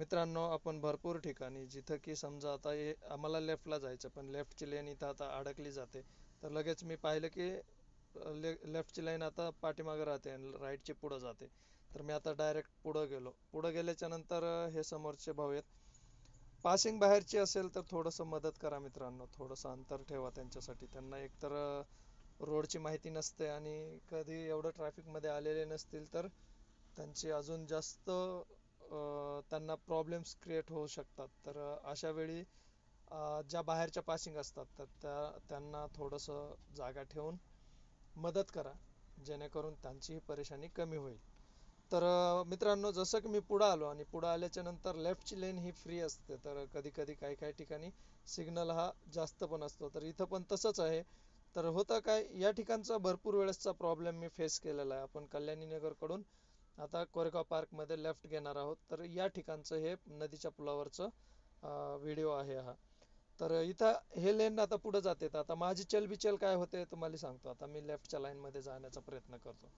मित्रांनो आपण भरपूर ठिकाणी जिथं की समजा आता हे आम्हाला लेफ्टला जायचं पण लेफ्टची लेन इथं आता अडकली जाते. तर लगेच मी पाहिलं की ले लेफ्टची लाईन आता पाठीमागं राहते आणि राईटची पुढं जाते. तर मी आता डायरेक्ट पुढं गेलो. पुढं गेल्याच्यानंतर हे समोरचे भाऊ आहेत. पासिंग बाहेरची असेल तर थोडंसं मदत करा मित्रांनो. थोडंसं अंतर ठेवा त्यांच्यासाठी. त्यांना एकतर रोडची माहिती नसते आणि कधी एवढं ट्रॅफिकमध्ये आलेले नसतील तर त्यांची अजून जास्त त्यांना प्रॉब्लेम्स क्रिएट होऊ शकतात. तर अशा वेळी ज्या बाहेरच्या पासिंग असतात तर त्या त्यांना थोडंसं जागा ठेवून मदत करा जेणेकरून त्यांचीही परेशानी कमी होईल. तर मित्रांनो जसं की मी पुढं आलो आणि पुढं आल्याच्यानंतर लेफ्टची लेन ही फ्री असते. तर कधी कधी काही काही ठिकाणी सिग्नल हा जास्त पण असतो. तर इथं पण तसंच आहे. तर होतं काय या ठिकाणचा भरपूर वेळेसचा प्रॉब्लेम मी फेस केलेला आहे. आपण कल्याणी नगरकडून आता कोरेगाव पार्कमध्ये लेफ्ट घेणार आहोत. तर या ठिकाणचं हे नदीच्या पुलावरचं व्हिडिओ आहे हा. तर इथं हे लेन आता पुढे जाते. आता माझी चलबिचल काय होते तुम्हाला सांगतो. आता मी लेफ्टच्या लाईनमध्ये जाण्याचा प्रयत्न करतो.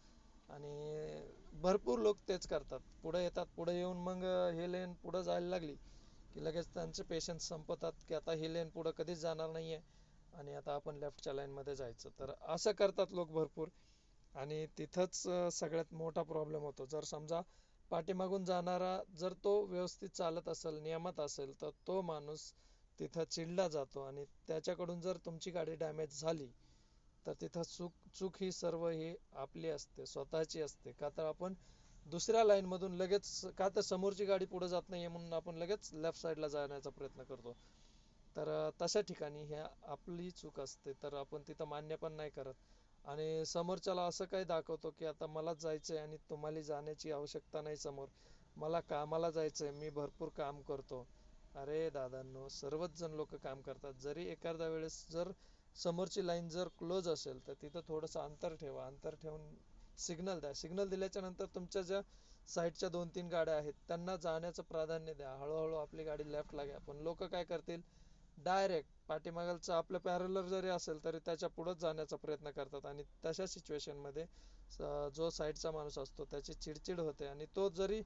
आणि भरपूर लोक तेच करतात. पुढे येतात पुढे येऊन मग हे लेन पुढे जायला लागली की लगेच त्यांचे पेशन्स संपतात की आता ही लेन पुढे कधीच जाणार नाहीये. आणि आता आपण लेफ्टच्या लाईनमध्ये जायचं. तर असं करतात लोक भरपूर. आणि तिथंच सगळ्यात मोठा प्रॉब्लेम होतो. जर समजा पाठीमागून जाणारा जर तो व्यवस्थित चालत असेल नियमात असेल तर तो माणूस तिथं चिडला जातो आणि त्याच्याकडून जर तुमची गाडी डॅमेज झाली तर तिथं चूक चूक ही सर्व ही आपली असते स्वतःची असते. का तर आपण दुसऱ्या लाईन मधून लगेच का तर समोरची गाडी पुढे जात नाही म्हणून आपण लगेच लेफ्ट साईडला जाण्याचा प्रयत्न करतो. तर तशा ठिकाणी ह्या आपली चूक असते तर आपण तिथं मान्य पण नाही करत. आणि समोरच्याला असं काही दाखवतो की आता मलाच जायचंय आणि तुम्हाला जाण्याची आवश्यकता नाही समोर. मला कामाला जायचंय मी भरपूर काम करतो. अरे दादांनो सर्वच जण लोक काम करतात. जरी एखाद्या वेळेस जर समोरची लाईन जर क्लोज असेल तर तिथं थोडंसं अंतर ठेवा. अंतर ठेवून सिग्नल द्या. सिग्नल दिल्याच्या नंतर तुमच्या ज्या साईडच्या दोन तीन गाड्या आहेत त्यांना जाण्याचं प्राधान्य द्या. हळूहळू आपली गाडी लेफ्टला घ्या. पण लोक काय करतील? डायरेक्ट पाठीमागलचं आपलं पॅरलर जरी असेल तरी त्याच्या पुढंच जाण्याचा प्रयत्न करतात. आणि तशा सिच्युएशनमध्ये जो साईडचा माणूस असतो त्याची चिडचिड होते. आणि तो जरी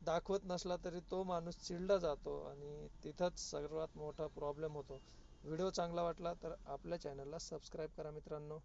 दाखवत नसला तरी तो माणूस चिडला जातो आणि तिथंच सर्वात मोठा प्रॉब्लेम होतो. व्हिडिओ चांगला वाटला तर आपल्या चॅनलला सबस्क्राईब करा मित्रांनो.